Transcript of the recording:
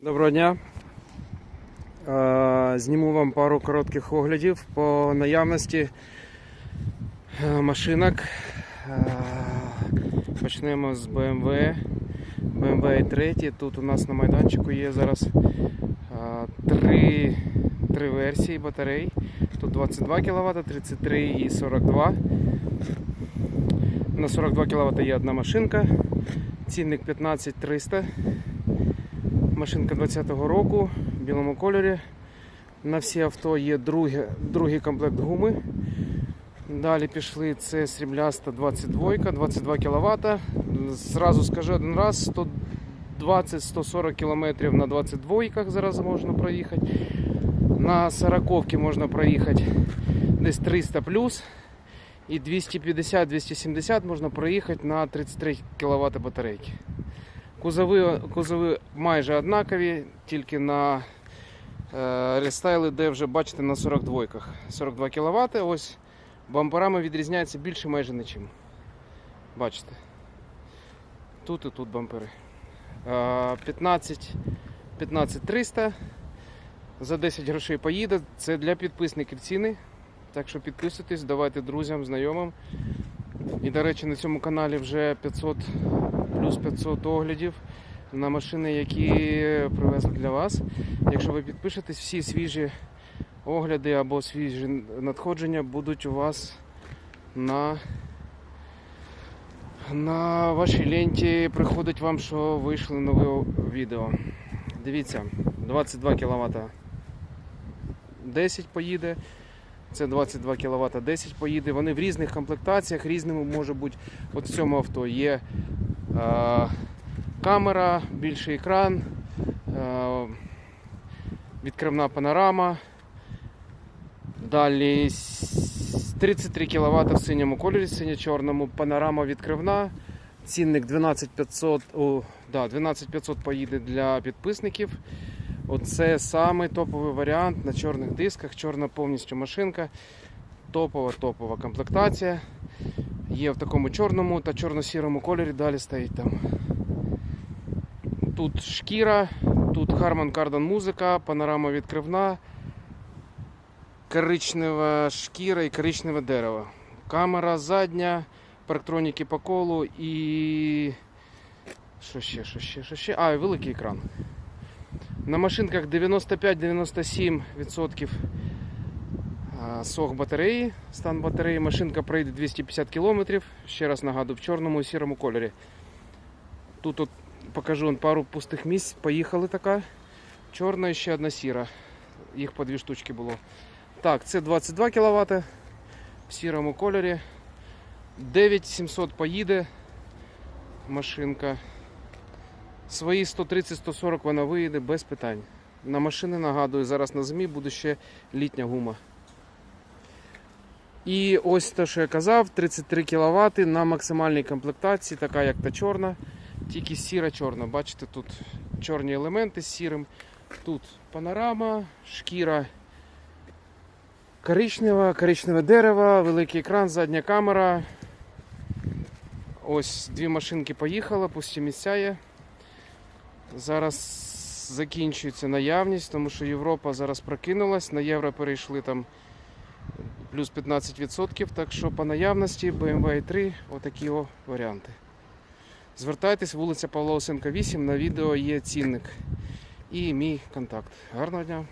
Доброго дня. Е, Зніму вам пару коротких оглядів по наявності е, машинок. Е, Почнемо з BMW. BMW i3. Тут у нас на майданчику є зараз три, три версії батарей. Тут 22 кВт, 33 і 42. На 42 кВт є одна машинка. Цінник 15300. Машинка 20-го року в білому кольорі. На всі авто є друге, другий комплект гуми. Далі пішли це срібляста 22, 22 кВт. Зразу скажу один раз, 120-140 км на 22 зараз можна проїхати. На 40 можна проїхати десь 300 плюс. І 250-270 можна проїхати на 33 кВт батарейки. Кузови, кузови майже однакові, тільки на е, рестайли, де вже бачите на 42-ках. 42 кВт. Ось бамперами відрізняється більше майже нічим. Бачите. Тут і тут бампери. Е, 15 15300 за 10 грошей поїде. Це для підписників ціни. Так що підписуйтесь, давайте друзям, знайомим. І, до речі, на цьому каналі вже 500 плюс 500 оглядів на машини, які привезли для вас. Якщо ви підпишетесь, всі свіжі огляди або свіжі надходження будуть у вас на, на вашій ленті. Приходить вам, що вийшли нове відео. Дивіться, 22 кВт 10 поїде. Це 22 кВт 10 поїде. Вони в різних комплектаціях, різними може бути. От в цьому авто є камера, більший екран, е, відкривна панорама. Далі 33 кВт в синьому кольорі, синьо-чорному, панорама відкривна. Цінник 12500, о, да, 12500 поїде для підписників. Оце самий топовий варіант на чорних дисках, чорна повністю машинка. Топова топова комплектація. Є в такому чорному та чорно-сірому кольорі, далі стоїть там. Тут шкіра, тут Harman Kardon музика, панорама відкривна, коричнева шкіра і коричневе дерево. Камера задня, парктроніки по колу і. Що ще, що ще, що ще? А, великий екран. На машинках 95-97% а, сох батареї, стан батареї. Машинка пройде 250 км. Ще раз нагадую, в чорному і сірому кольорі. Тут от покажу пару пустих місць. Поїхали така. Чорна і ще одна сіра. Їх по дві штучки було. Так, це 22 кВт в сірому кольорі. 9700 поїде машинка. Свої 130-140 вона виїде без питань. На машини нагадую, зараз на зимі буде ще літня гума. І ось те, що я казав, 33 кВт на максимальній комплектації, така як та чорна, тільки сіра-чорна. Бачите, тут чорні елементи з сірим. Тут панорама, шкіра коричнева, коричневе дерево, великий екран, задня камера. Ось дві машинки поїхали, пусті місця є. Зараз закінчується наявність, тому що Європа зараз прокинулась, на євро перейшли там плюс 15%, так що по наявності BMW 3 отакі о варіанти. Звертайтесь, вулиця Павла Осенка 8, на відео є цінник і мій контакт. Гарного дня!